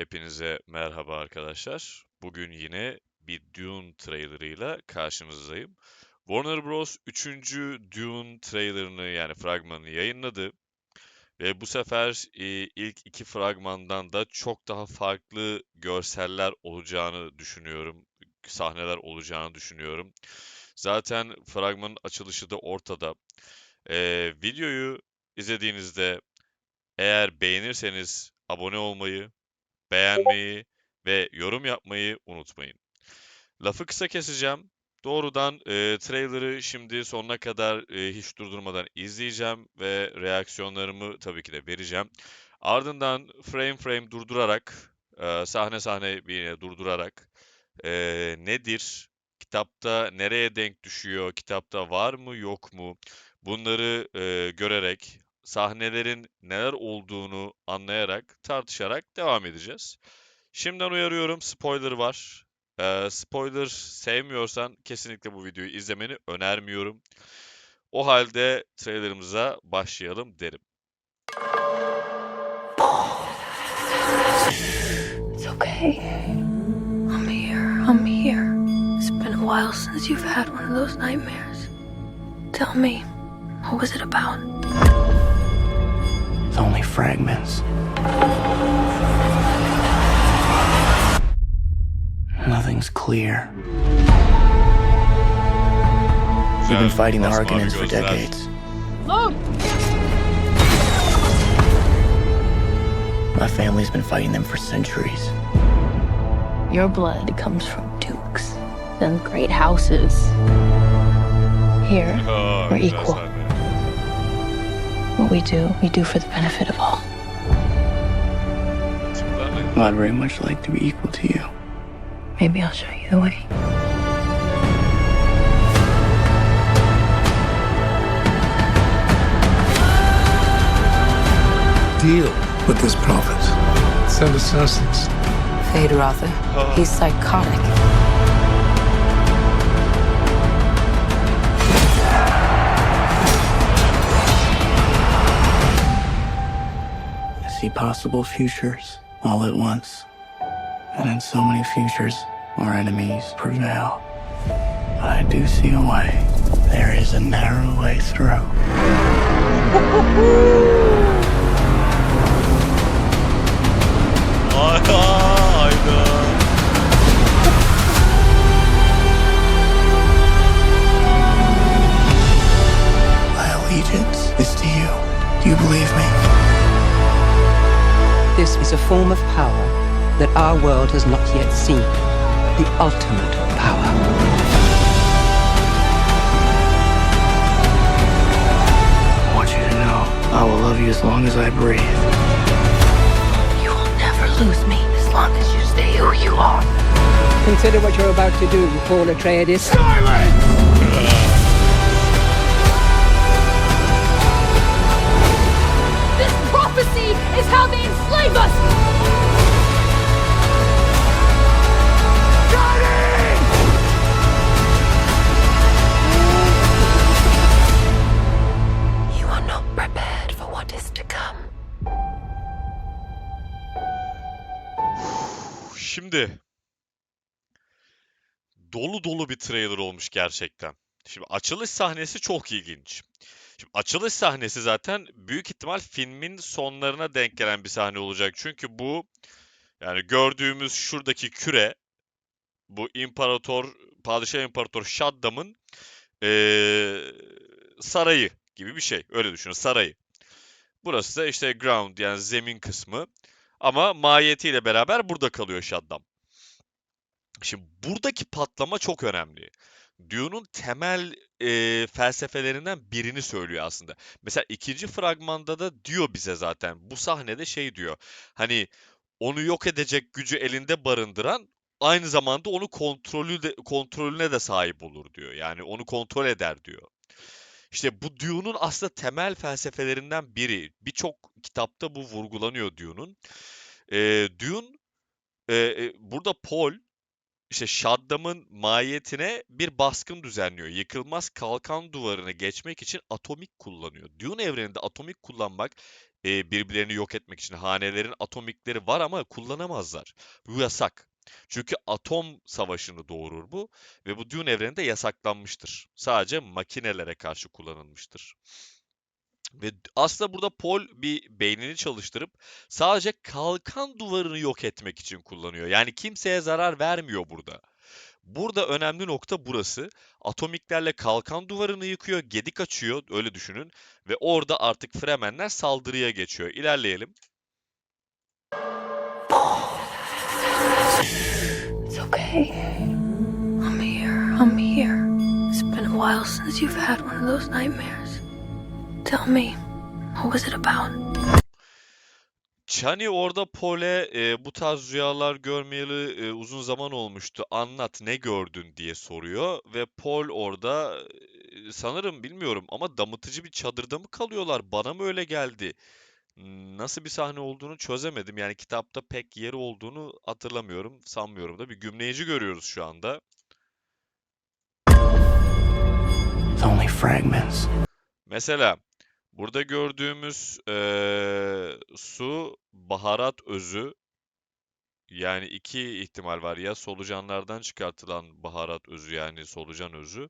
Hepinize merhaba arkadaşlar. Bugün yine bir Dune trailerıyla karşınızdayım. Warner Bros. 3. Dune trailerını yani fragmanını yayınladı. Ve bu sefer e, ilk iki fragmandan da çok daha farklı görseller olacağını düşünüyorum. Sahneler olacağını düşünüyorum. Zaten fragmanın açılışı da ortada. E, videoyu izlediğinizde eğer beğenirseniz abone olmayı, beğenmeyi ve yorum yapmayı unutmayın. Lafı kısa keseceğim. Doğrudan e, trailer'ı şimdi sonuna kadar e, hiç durdurmadan izleyeceğim ve reaksiyonlarımı tabii ki de vereceğim. Ardından frame frame durdurarak, e, sahne sahne yine durdurarak e, nedir, kitapta nereye denk düşüyor, kitapta var mı yok mu bunları e, görerek, sahnelerin neler olduğunu anlayarak, tartışarak devam edeceğiz. Şimdiden uyarıyorum, spoiler var. Ee, spoiler sevmiyorsan kesinlikle bu videoyu izlemeni önermiyorum. O halde trailerımıza başlayalım derim. It's okay. I'm here. I'm here. It's been a while since you've had one of those nightmares. Tell me, what was it about? It's only fragments. Nothing's clear. We've been fighting the masmavi Harkonnens for decades. decades. My family's been fighting them for centuries. Your blood comes from dukes and great houses. Here, we're equal. Sahne. What we do, we do for the benefit of all. Tipler ne? I'd very much like to be equal to you. Maybe I'll show you the way. deal with this prophet. Send assassins. Fade Rother. He's psychotic. See possible futures all at once. And in so many futures, our enemies prevail. But I do see a way. There is a narrow way through. Hayda, oh, is a form of power that our world has not yet seen. The ultimate power. I want you to know I will love you as long as I breathe. You will never lose me as long as you stay who you are. Consider what you're about to do, Paul Atreides. This dolu dolu bir trailer olmuş gerçekten. Şimdi açılış sahnesi çok ilginç. Şimdi açılış sahnesi zaten büyük ihtimal filmin sonlarına denk gelen bir sahne olacak. Çünkü bu yani gördüğümüz şuradaki küre bu imparator, padişah imparator Shaddam'ın eee, sarayı gibi bir şey. Öyle düşünün sarayı. Burası da işte ground yani zemin kısmı. Ama mahiyetiyle beraber burada kalıyor Shaddam. Şimdi buradaki patlama çok önemli. Dune'un temel e, felsefelerinden birini söylüyor aslında. Mesela ikinci fragmanda da diyor bize zaten bu sahnede şey diyor. Hani onu yok edecek gücü elinde barındıran aynı zamanda onu kontrolü de, kontrolüne de sahip olur diyor. Yani onu kontrol eder diyor. İşte bu Dune'un aslında temel felsefelerinden biri. Birçok kitapta bu vurgulanıyor Dune'un. Ee, Dune e, e, burada Paul işte Shaddam'ın mahiyetine bir baskın düzenliyor. Yıkılmaz kalkan duvarını geçmek için atomik kullanıyor. Dune evreninde atomik kullanmak e, birbirlerini yok etmek için. Hanelerin atomikleri var ama kullanamazlar. Bu yasak. Çünkü atom savaşını doğurur bu ve bu Dune evreninde yasaklanmıştır. Sadece makinelere karşı kullanılmıştır. Ve aslında burada Paul bir beynini çalıştırıp sadece kalkan duvarını yok etmek için kullanıyor. Yani kimseye zarar vermiyor burada. Burada önemli nokta burası. Atomiklerle kalkan duvarını yıkıyor, gedik açıyor, öyle düşünün. Ve orada artık Fremenler saldırıya geçiyor. İlerleyelim. It's okay. I'm here. I'm here. It's been a while since you've had one of those nightmares. Tell me, what was it about? Chani orada Paul'e e, bu tarz rüyalar görmeyeli e, uzun zaman olmuştu. Anlat ne gördün diye soruyor ve Paul orada e, sanırım bilmiyorum ama damıtıcı bir çadırda mı kalıyorlar? Bana mı öyle geldi? Nasıl bir sahne olduğunu çözemedim. Yani kitapta pek yeri olduğunu hatırlamıyorum, sanmıyorum da bir gümleyici görüyoruz şu anda. It's only fragments. Mesela burada gördüğümüz eee, su baharat özü yani iki ihtimal var ya solucanlardan çıkartılan baharat özü yani solucan özü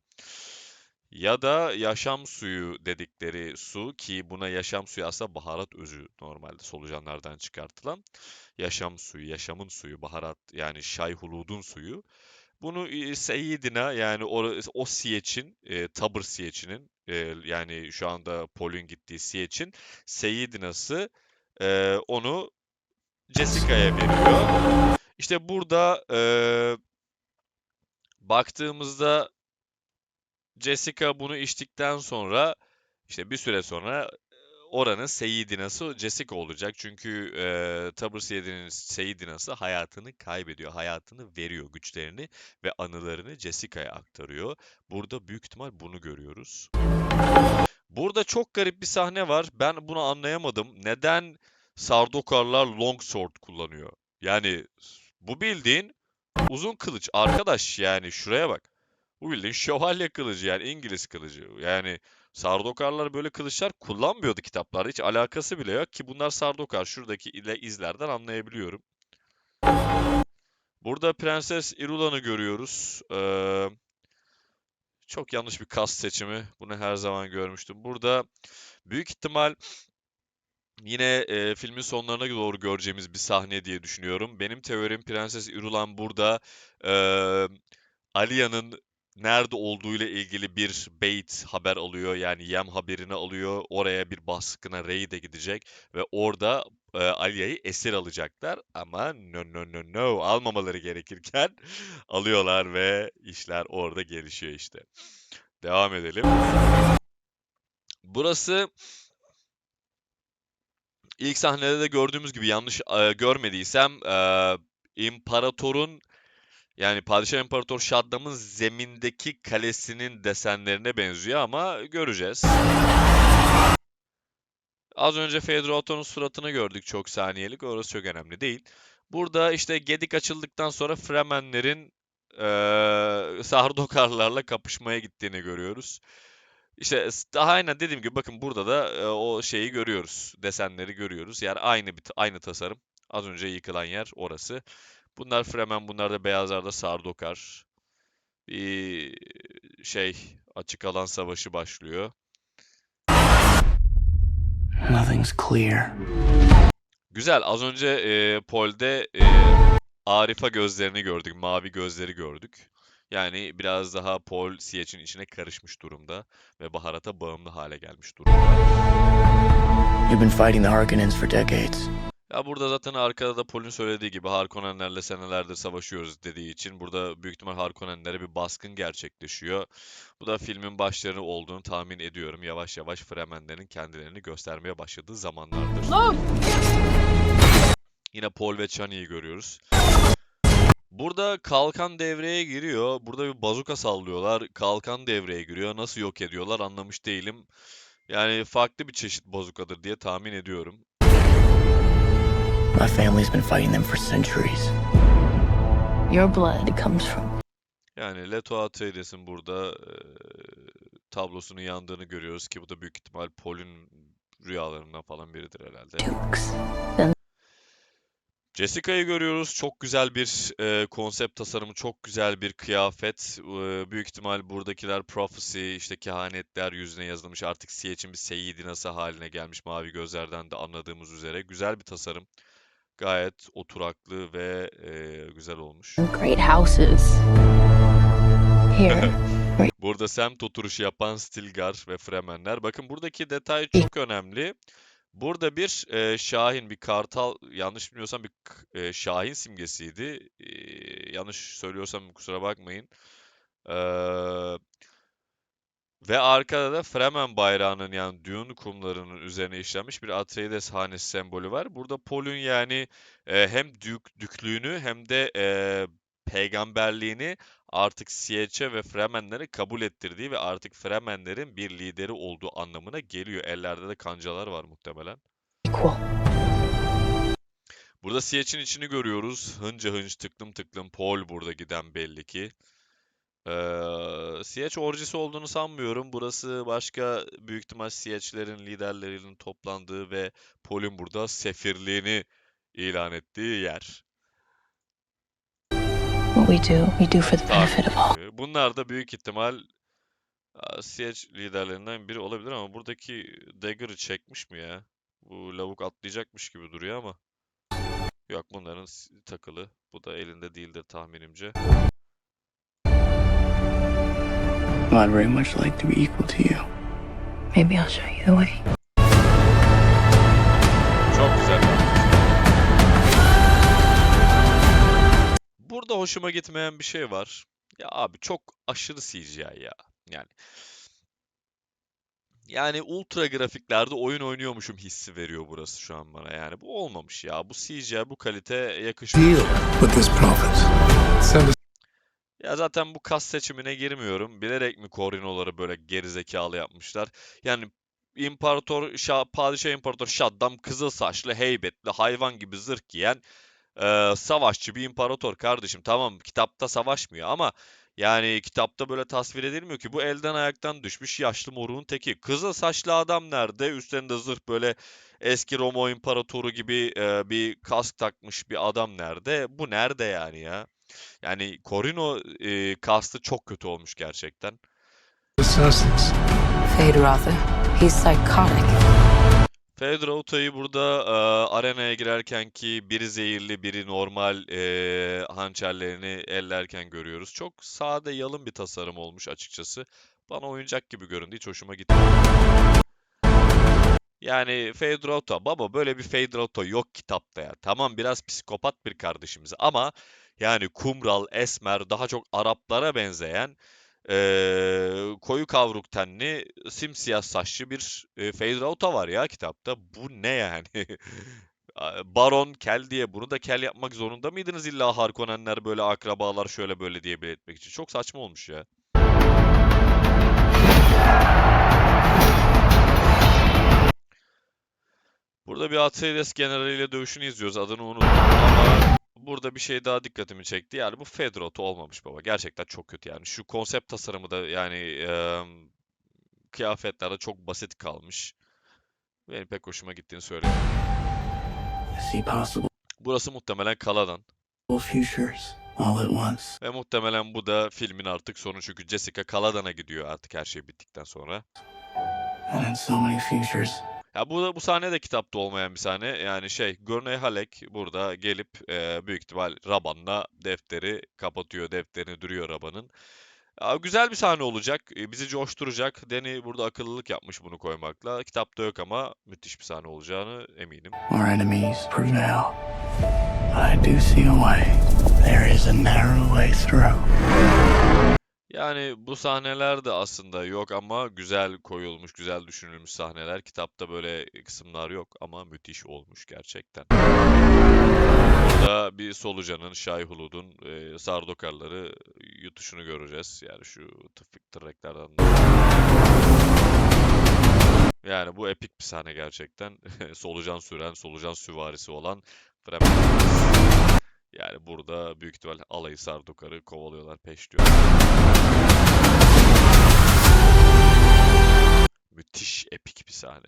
ya da yaşam suyu dedikleri su ki buna yaşam suyu aslında baharat özü normalde solucanlardan çıkartılan yaşam suyu, yaşamın suyu, baharat yani şayhuludun suyu. Bunu e, Seyyidina yani o, o siyeçin, e, Tabır siyeçinin e, yani şu anda Paul'ün gittiği siyeçin Seyyidinası e, onu Jessica'ya veriyor. İşte burada e, baktığımızda Jessica bunu içtikten sonra işte bir süre sonra oranın Seyyidinası Jessica olacak. Çünkü e, Tabır Seyyidinin Seyyidinası hayatını kaybediyor. Hayatını veriyor güçlerini ve anılarını Jessica'ya aktarıyor. Burada büyük ihtimal bunu görüyoruz. Burada çok garip bir sahne var. Ben bunu anlayamadım. Neden Sardokarlar longsword kullanıyor? Yani bu bildiğin uzun kılıç. Arkadaş yani şuraya bak. Bu bildiğin şövalye kılıcı yani İngiliz kılıcı. Yani Sardokarlar böyle kılıçlar kullanmıyordu kitaplarda. Hiç alakası bile yok ki bunlar Sardokar. Şuradaki ile izlerden anlayabiliyorum. Burada Prenses Irulan'ı görüyoruz. Ee, çok yanlış bir kast seçimi. Bunu her zaman görmüştüm. Burada büyük ihtimal yine e, filmin sonlarına doğru göreceğimiz bir sahne diye düşünüyorum. Benim teorim Prenses Irulan burada e, Aliya'nın nerede olduğuyla ilgili bir bait haber alıyor. Yani yem haberini alıyor. Oraya bir baskına raid'e gidecek ve orada e, Aliya'yı esir alacaklar. Ama no no no no almamaları gerekirken alıyorlar ve işler orada gelişiyor işte. Devam edelim. Burası ilk sahnede de gördüğümüz gibi yanlış e, görmediysem e, imparatorun yani Padişah İmparator Şaddam'ın zemindeki kalesinin desenlerine benziyor ama göreceğiz. Az önce Fedro Aton'un suratını gördük çok saniyelik. Orası çok önemli değil. Burada işte Gedik açıldıktan sonra Fremenlerin eee Sardokarlarla kapışmaya gittiğini görüyoruz. İşte daha aynen dediğim gibi bakın burada da e, o şeyi görüyoruz. Desenleri görüyoruz. Yani aynı bir aynı tasarım. Az önce yıkılan yer orası. Bunlar Fremen, bunlar da beyazlar da Sardokar. Bir şey açık alan savaşı başlıyor. Nothing's clear. Güzel. Az önce e, Pol'de e, Arifa gözlerini gördük. Mavi gözleri gördük. Yani biraz daha Paul Sietch'in içine karışmış durumda ve baharata bağımlı hale gelmiş durumda. You've been fighting the Harkonnens for decades. Ya burada zaten arkada da Paul'ün söylediği gibi Harkonnenlerle senelerdir savaşıyoruz dediği için burada büyük ihtimal Harkonnenlere bir baskın gerçekleşiyor. Bu da filmin başları olduğunu tahmin ediyorum. Yavaş yavaş Fremenlerin kendilerini göstermeye başladığı zamanlardır. Yine Paul ve Chani'yi görüyoruz. Burada kalkan devreye giriyor. Burada bir bazuka sallıyorlar. Kalkan devreye giriyor. Nasıl yok ediyorlar anlamış değilim. Yani farklı bir çeşit bazukadır diye tahmin ediyorum. Family's been fighting them for centuries. Your blood comes from Yani Leto Atreides'in burada eee, tablosunun yandığını görüyoruz ki bu da büyük ihtimal Paul'ün rüyalarından falan biridir herhalde. Dukes. Jessica'yı görüyoruz. Çok güzel bir e, konsept tasarımı, çok güzel bir kıyafet. E, büyük ihtimal buradakiler prophecy, işte kehanetler yüzüne yazılmış. Artık Sietch'in bir Seyyidinası haline gelmiş mavi gözlerden de anladığımız üzere. Güzel bir tasarım. Gayet oturaklı ve e, güzel olmuş. Great houses. Here. Burada semt oturuşu yapan Stilgar ve Fremenler. Bakın buradaki detay çok önemli. Burada bir e, şahin, bir kartal, yanlış bilmiyorsam bir e, şahin simgesiydi. E, yanlış söylüyorsam kusura bakmayın. Eee, ve arkada da Fremen bayrağının yani Dune kumlarının üzerine işlenmiş bir Atreides hanesi sembolü var. Burada Paul'un yani e, hem dük, düklüğünü hem de e, peygamberliğini artık Sietch'e ve Fremenlere kabul ettirdiği ve artık Fremenlerin bir lideri olduğu anlamına geliyor. Ellerde de kancalar var muhtemelen. Burada Sietch'in içini görüyoruz. Hınca hınç tıklım tıklım Paul burada giden belli ki. Ee, Sietch orjisi olduğunu sanmıyorum. Burası başka büyük ihtimal Sietch'lerin liderlerinin toplandığı ve Paul'ün burada sefirliğini ilan ettiği yer. What we do, we do for the benefit of all. Ee, Bunlar da büyük ihtimal aa, Sietch liderlerinden biri olabilir ama buradaki Dagger'ı çekmiş mi ya? Bu lavuk atlayacakmış gibi duruyor ama. Yok bunların takılı. Bu da elinde değildir tahminimce. Well, I'd very much like to be equal to you. Maybe I'll show you the way. Çok güzel. Burada hoşuma gitmeyen bir şey var. Ya abi çok aşırı CGI ya. Yani yani ultra grafiklerde oyun oynuyormuşum hissi veriyor burası şu an bana. Yani bu olmamış ya. Bu CGI bu kalite yakışmıyor. Ya zaten bu kas seçimine girmiyorum. Bilerek mi Corino'ları böyle gerizekalı yapmışlar? Yani İmparator, Şah, Padişah İmparator Şaddam kızıl saçlı, heybetli, hayvan gibi zırh giyen eee, savaşçı bir imparator kardeşim. Tamam kitapta savaşmıyor ama yani kitapta böyle tasvir edilmiyor ki. Bu elden ayaktan düşmüş yaşlı moruğun teki. Kızıl saçlı adam nerede? Üstlerinde zırh böyle eski Roma İmparatoru gibi eee, bir kask takmış bir adam nerede? Bu nerede yani ya? Yani Corino e, kastı çok kötü olmuş gerçekten. Rother. He's psychotic. Burada e, arenaya girerken ki biri zehirli biri normal e, hançerlerini ellerken görüyoruz. Çok sade yalın bir tasarım olmuş açıkçası. Bana oyuncak gibi göründü. Hiç hoşuma gitmedi. Yani Fedra Uta, baba böyle bir Fedra Uta yok kitapta ya. Tamam biraz psikopat bir kardeşimiz ama yani kumral, esmer, daha çok Araplara benzeyen eee, koyu kavruk tenli, simsiyah saçlı bir e, Fedra Uta var ya kitapta. Bu ne yani? Baron kel diye bunu da kel yapmak zorunda mıydınız illa Harkonnenler böyle akrabalar şöyle böyle diye belirtmek için? Çok saçma olmuş ya. Burada bir Atreides generaliyle dövüşünü izliyoruz. Adını unuttum ama burada bir şey daha dikkatimi çekti. Yani bu Fedrot'u olmamış baba. Gerçekten çok kötü yani. Şu konsept tasarımı da yani eee kıyafetlerde çok basit kalmış. Benim pek hoşuma gittiğini söyleyeyim. Burası muhtemelen Kaladan. Ve muhtemelen bu da filmin artık sonu çünkü Jessica Kaladan'a gidiyor artık her şey bittikten sonra. And so many futures, Ya bu bu sahne de kitapta olmayan bir sahne. Yani şey, Gurney Halleck burada gelip e, büyük ihtimal Raban'la defteri kapatıyor, defterini duruyor Raban'ın. Ya, güzel bir sahne olacak, e, bizi coşturacak. Danny burada akıllılık yapmış bunu koymakla. Kitapta yok ama müthiş bir sahne olacağını eminim. our enemies prevail. I do see a way. There is a narrow way through. Yani bu sahneler de aslında yok ama güzel koyulmuş, güzel düşünülmüş sahneler. Kitapta böyle kısımlar yok ama müthiş olmuş gerçekten. Burada bir solucanın, Şayhulud'un e, Sardokarları yutuşunu göreceğiz. Yani şu tıfık tırreklerden. Yani bu epik bir sahne gerçekten. Solucan süren, solucan süvarisi olan Fremen. Yani burada büyük ihtimal alayı Sardokar'ı kovalıyorlar, peşliyorlar. Müthiş epik bir sahne.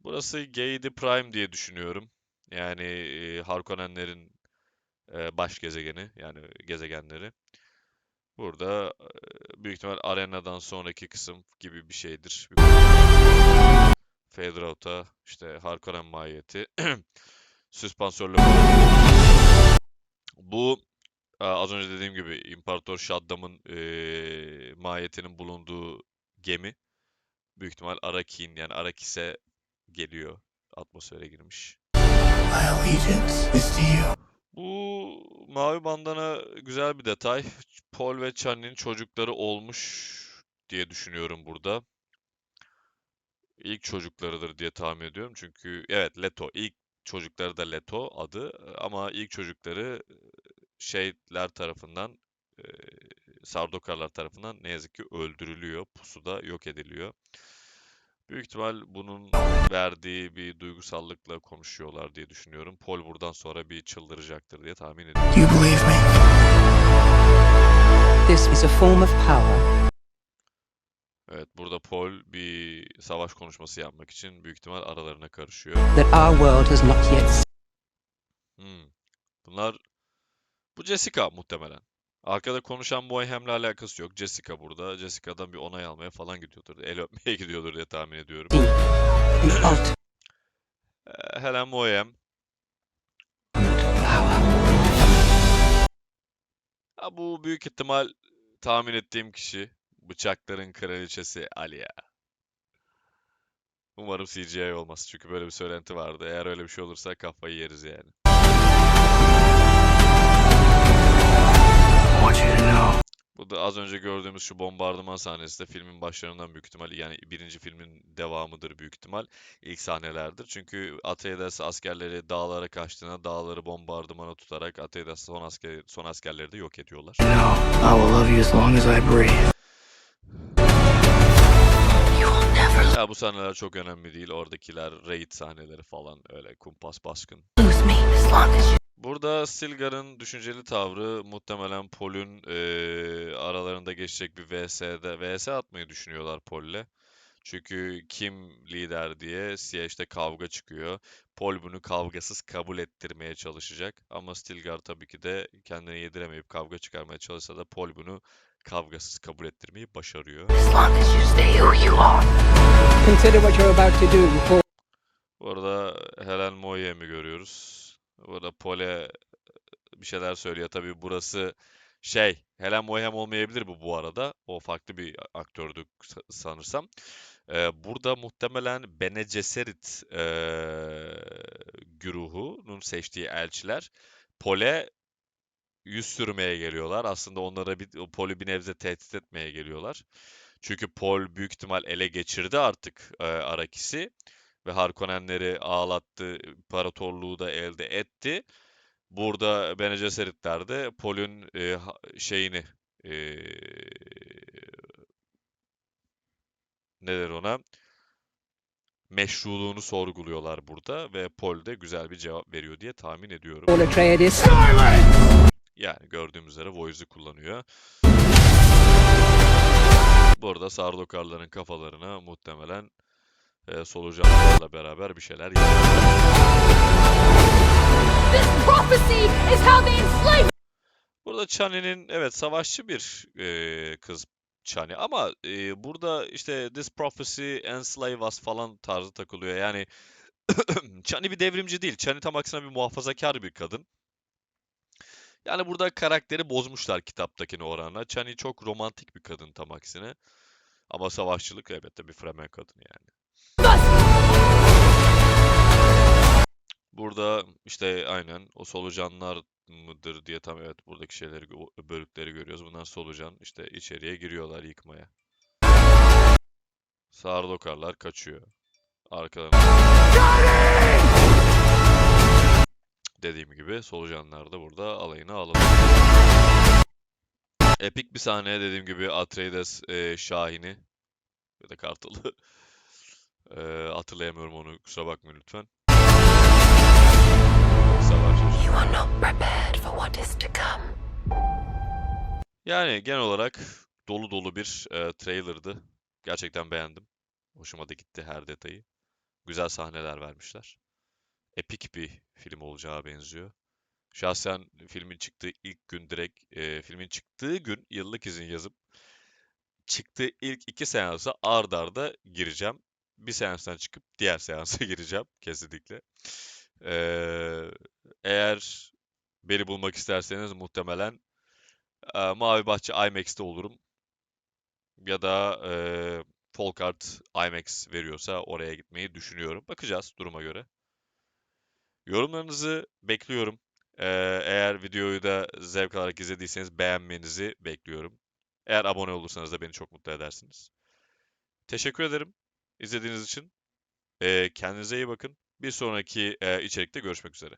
Burası Geidi Prime diye düşünüyorum. Yani e, Harkonnenlerin e, baş gezegeni yani gezegenleri. Burada e, büyük ihtimal arenadan sonraki kısım gibi bir şeydir. Fade Out'a işte Harkonnen mahiyeti. Süspansörlü Bu az önce dediğim gibi İmparator Shaddam'ın e, mahiyetinin bulunduğu gemi. Büyük ihtimal Arakin yani Arakis'e geliyor. Atmosfere girmiş. Bu mavi bandana güzel bir detay. Paul ve Chani'nin çocukları olmuş diye düşünüyorum burada. İlk çocuklarıdır diye tahmin ediyorum. Çünkü evet Leto. ilk çocukları da Leto adı. Ama ilk çocukları şeyler tarafından e, Sardokarlar tarafından ne yazık ki öldürülüyor. Pusuda yok ediliyor. Büyük ihtimal bunun verdiği bir duygusallıkla konuşuyorlar diye düşünüyorum. Paul buradan sonra bir çıldıracaktır diye tahmin ediyorum. This is a form of power Evet, burada Paul bir savaş konuşması yapmak için büyük ihtimal aralarına karışıyor. that our world has not yet. Hmm. Bunlar bu Jessica muhtemelen. Arkada konuşan Boyham'le alakası yok. Jessica burada. Jessica'dan bir onay almaya falan gidiyordur. El öpmeye gidiyordur diye tahmin ediyorum. Ee, Helen power. Ha, bu büyük ihtimal tahmin ettiğim kişi. Bıçakların kraliçesi Alia. Umarım CGI olmaz. Çünkü böyle bir söylenti vardı. Eğer öyle bir şey olursa kafayı yeriz yani. Bu da az önce gördüğümüz şu bombardıman sahnesi de filmin başlarından büyük ihtimal yani birinci filmin devamıdır büyük ihtimal. İlk sahnelerdir. Çünkü Atreides askerleri dağlara kaçtığında dağları bombardımana tutarak Atreides son, asker, son askerleri de yok ediyorlar. Know, I will love you as long as I breathe. Ya bu sahneler çok önemli değil. Oradakiler raid sahneleri falan öyle kumpas baskın. Burada Stilgar'ın düşünceli tavrı muhtemelen Paul'ün eee, aralarında geçecek bir VS'de VS atmayı düşünüyorlar Paul'le. Çünkü kim lider diye Siege'de kavga çıkıyor. Paul bunu kavgasız kabul ettirmeye çalışacak. Ama Stilgar tabii ki de kendini yediremeyip kavga çıkarmaya çalışsa da Paul bunu kavgasız kabul ettirmeyi başarıyor. Arada Helen Moyem'i görüyoruz. Burada Paul'e bir şeyler söylüyor. Tabii burası şey, Helen Moyem olmayabilir bu bu arada. O farklı bir aktördü sa- sanırsam. Ee, burada muhtemelen Bene Gesserit eee güruhunun seçtiği elçiler Paul'e yüz sürmeye geliyorlar. Aslında onlara bir, Paul'ü bir nebze tehdit etmeye geliyorlar. Çünkü Paul büyük ihtimal ele geçirdi artık e, Arakis'i ve Harkonnenleri ağlattı, imparatorluğu da elde etti. Burada Bene Gesseritler de Paul'ün e, şeyini e, ne der ona? Meşruluğunu sorguluyorlar burada ve Paul de güzel bir cevap veriyor diye tahmin ediyorum. Atreides. Yani gördüğümüz üzere Voice'u kullanıyor. Burada Sardokarların kafalarına muhtemelen e, solucanlarla beraber bir şeyler yapıyor. Burada Chani'nin evet savaşçı bir e, kız Chani ama e, burada işte This Prophecy Enslave Us falan tarzı takılıyor. Yani Chani bir devrimci değil. Chani tam aksine bir muhafazakar bir kadın. Yani burada karakteri bozmuşlar kitaptakine oranla. Chani çok romantik bir kadın tam aksine. Ama savaşçılık elbette bir Fremen kadın yani. Burada işte aynen o solucanlar mıdır diye tam evet buradaki şeyleri bölükleri görüyoruz. Bunlar solucan işte içeriye giriyorlar yıkmaya. Sardokarlar kaçıyor. Arkalarına. Dediğim gibi solucanlar da burada alayına alınıyor. Epik bir sahne dediğim gibi Atreides e, Şahin'i ya da Kartal'ı e, hatırlayamıyorum onu kusura bakmayın lütfen. Savaş. You are not prepared for what is to come. Yani genel olarak dolu dolu bir e, trailer'dı. Gerçekten beğendim. Hoşuma da gitti her detayı. Güzel sahneler vermişler. Epik bir film olacağı benziyor. Şahsen filmin çıktığı ilk gün direkt e, filmin çıktığı gün yıllık izin yazıp çıktığı ilk iki seansa ard arda gireceğim. Bir seanstan çıkıp diğer seansa gireceğim kesinlikle. Ee, eğer beni bulmak isterseniz muhtemelen e, Mavi Bahçe IMAX'te olurum. Ya da e, Folkart IMAX veriyorsa oraya gitmeyi düşünüyorum. Bakacağız duruma göre. Yorumlarınızı bekliyorum. Ee, eğer videoyu da zevk alarak izlediyseniz beğenmenizi bekliyorum. Eğer abone olursanız da beni çok mutlu edersiniz. Teşekkür ederim izlediğiniz için. Ee, kendinize iyi bakın. Bir sonraki e, içerikte görüşmek üzere.